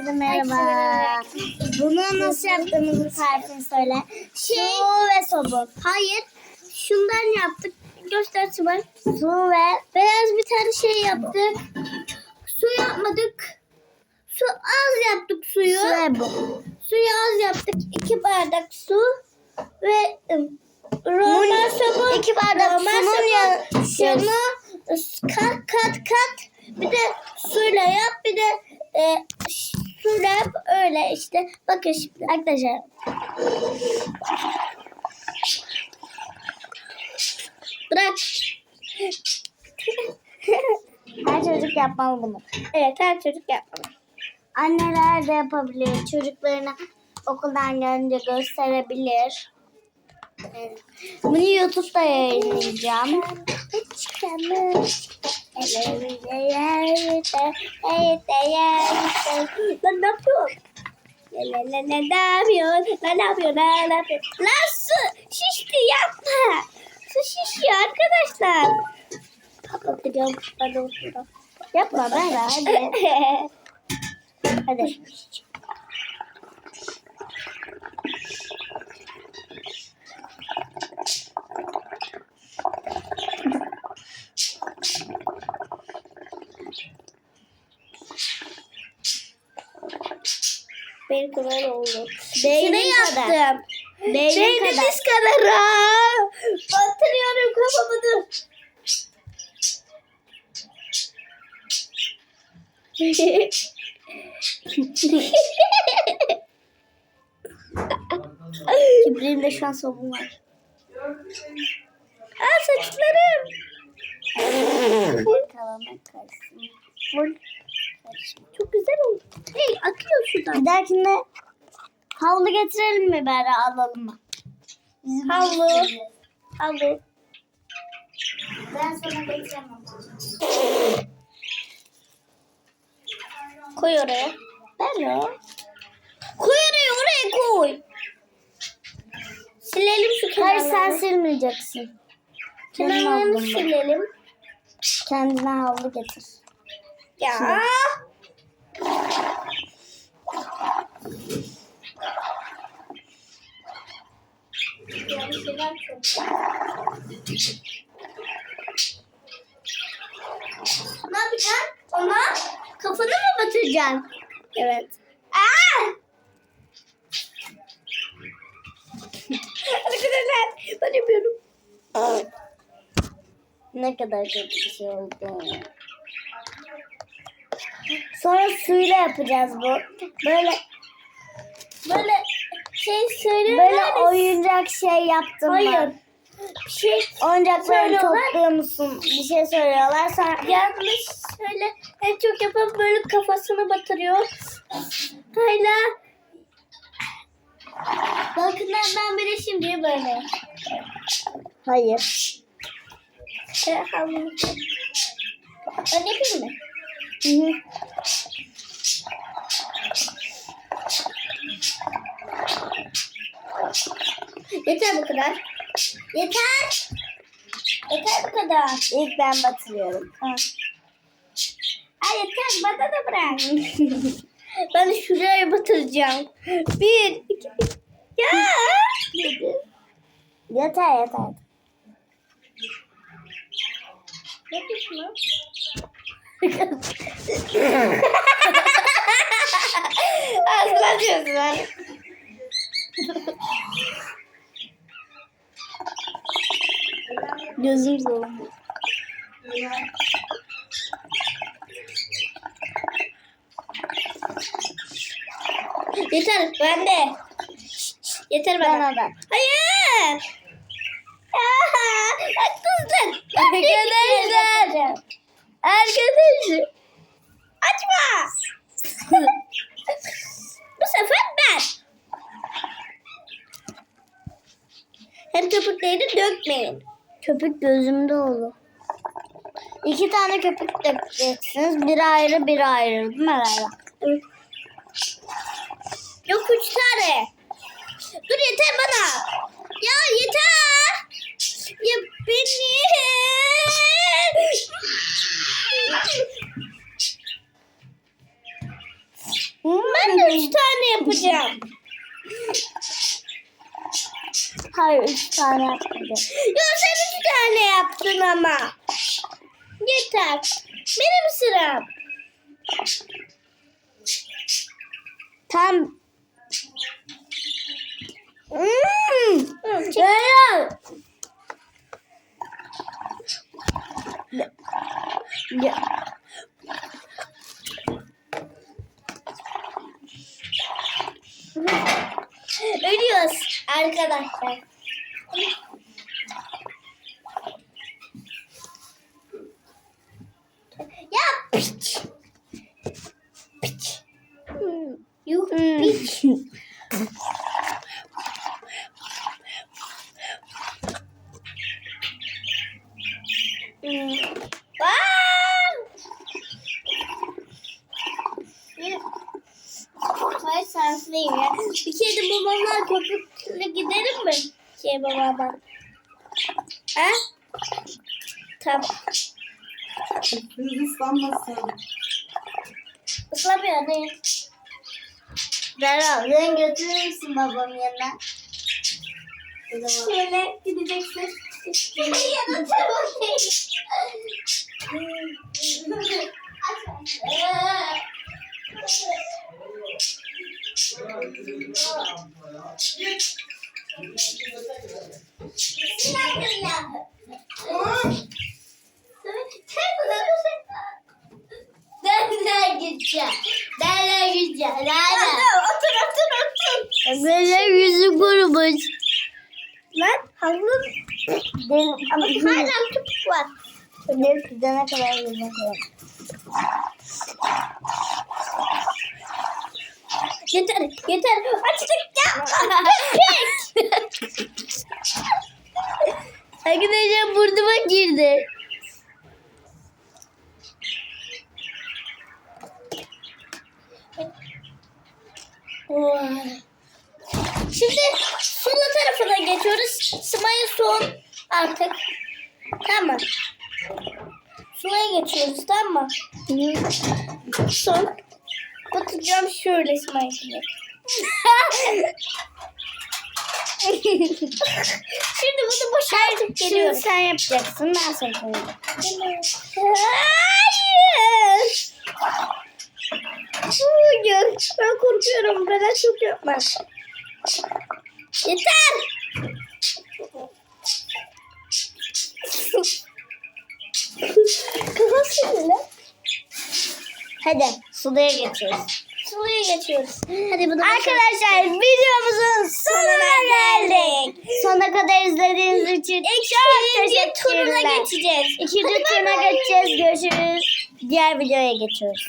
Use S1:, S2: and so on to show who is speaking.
S1: Herkese merhaba. Bunu nasıl yaptığımızı tarifini söyle.
S2: Şey-
S1: Su ve sobu.
S2: Hayır. Şundan yaptık. Göster Sıvay.
S1: Su ve
S2: Beyaz bir tane şey yaptık. Su yapmadık. Su az yaptık suyu.
S1: su ve bu.
S2: Suyu az yaptık. İki bardak su ve roman sabun.
S1: iki bardak
S2: roman sabun.
S1: ya-
S2: Şunu kat kat kat. Bir de suyla yap. Bir de e, ş- suyla yap. Öyle işte. Bakın şimdi arkadaşlar. Bırak.
S1: Her çocuk yapmalı bunu.
S2: evet her çocuk yapmalı.
S1: Anneler de yapabilir. Çocuklarına okuldan gelince gösterebilir. Bunu YouTube'da yayınlayacağım.
S2: Lan ne la ne? La ne yapıyorsun? Ne yapıyorsun? Lan su şişti yapma. Su şişiyor arkadaşlar. Ben oturuyorum.
S1: Yapma ben hadi. Hadi.
S2: Bir kadar oldu.
S1: Beynin
S2: İçine
S1: kadar.
S2: yaptım.
S1: Beynin
S2: Beynin
S1: kadar.
S2: kadar. Batırıyorum kafamı dur.
S1: Kibriğimde şu an sobum var.
S2: Aa saçlarım.
S1: Kalana karışsın.
S2: Çok güzel oldu. Hey akıyor şuradan.
S1: Bir dahakinde havlu getirelim mi bari alalım mı? Bizim
S2: Havlu. Havlu.
S1: Ben sana getiremem.
S2: Koy oraya.
S1: Ben de.
S2: Koy oraya oraya koy. Silelim şu
S1: Hayır
S2: kenarlarını.
S1: sen silmeyeceksin.
S2: Kenarlarını silelim.
S1: Kendine havlu getir.
S2: Ya. Ne yapacaksın? Ona kafanı mı batıracaksın?
S1: Evet.
S2: Aa! Arkadaşlar ben yapıyorum.
S1: Ne kadar kötü bir şey oldu. Sonra suyla yapacağız bu. Böyle
S2: Böyle şey söyle.
S1: böyle oyuncak şey yaptım
S2: Hayır.
S1: ben.
S2: Bir şey
S1: Oyuncakları
S2: Söylüyorlar.
S1: topluyor musun? Bir şey söylüyorlar. Sonra
S2: yanlış söyle. En çok yapan böyle kafasını batırıyor. Hala. Bakın ben bir de şimdi böyle.
S1: hayır.
S2: Ben yapayım mı?
S1: Hı.
S2: Yeter bu kadar. Yeter. Yeter bu kadar.
S1: İlk ben batırıyorum.
S2: Ha. Ay yeter bana da bırak. ben şuraya batıracağım. Bir, iki, ya.
S1: Yeter yeter.
S2: Ne yapıyorsun? Ağzını açıyorsun lan.
S1: Gözüm zorluyor.
S2: Yeter bende. Yeter bana.
S1: Bana da.
S2: Hayır. Ya, haksızlık.
S1: Arkadaşlar.
S2: Arkadaşlar. Açma. Bu sefer ben. Her köpükleri dökmeyin.
S1: Köpük gözümde olur. İki tane köpük dökeceksiniz. Bir ayrı bir ayrı. Değil mi Leyla?
S2: Yok üç tane. Dur yeter bana. Ya yeter. Ya beni.
S1: Hmm.
S2: yapacağım.
S1: Hayır üç tane yapmadım.
S2: Ya sen üç tane yaptın ama. Yeter. Benim sıram.
S1: Tam. Hmm.
S2: Hı, çek.
S1: Helal. Ya.
S2: Arkadaşlar. Ya piç. Piç. Hmm, Yuh
S1: Hmm.
S2: piç. Hmm. Hayır sensleyim ya. Bir kere de babamlar mi? Şey babama. Ha? Tamam.
S3: Kız ıslanmasın.
S2: Islamıyor değil.
S1: Beral sen götürür müsün babamın yanına?
S2: Şöyle gideceksin. Yanı çabuk değil. Nereden gideceğim? Nereden gideceğim? Nereden? Otur otur otur.
S1: Benim yüzü kurumuş.
S2: Lan havlu ama hala köpük var.
S1: benim gidene kadar yüzüne kadar.
S2: Yeter yeter. Açtık ya.
S1: Arkadaşlar burnuma girdi.
S2: Şimdi sulu tarafına geçiyoruz. Sımayı son artık. Tamam. Suya geçiyoruz tamam mı? Son. Batacağım şöyle Sımayı. Şimdi bunu boşaltıp
S1: Şimdi
S2: geliyorum.
S1: sen yapacaksın ben koyacağım.
S2: Hayır. Hayır. Ben korkuyorum. Bana çok yapma. Yeter. Kafası lan.
S1: Hadi sudaya geçiyoruz.
S2: Suluya geçiyoruz. Hadi bunu
S1: Arkadaşlar videomuzun sonuna geldik. Sona kadar izlediğiniz için çok
S2: İkinci turuna
S1: teşekkürler.
S2: geçeceğiz.
S1: İkinci
S2: Hadi bay
S1: turuna
S2: bay.
S1: geçeceğiz. Görüşürüz. Diğer videoya geçiyoruz.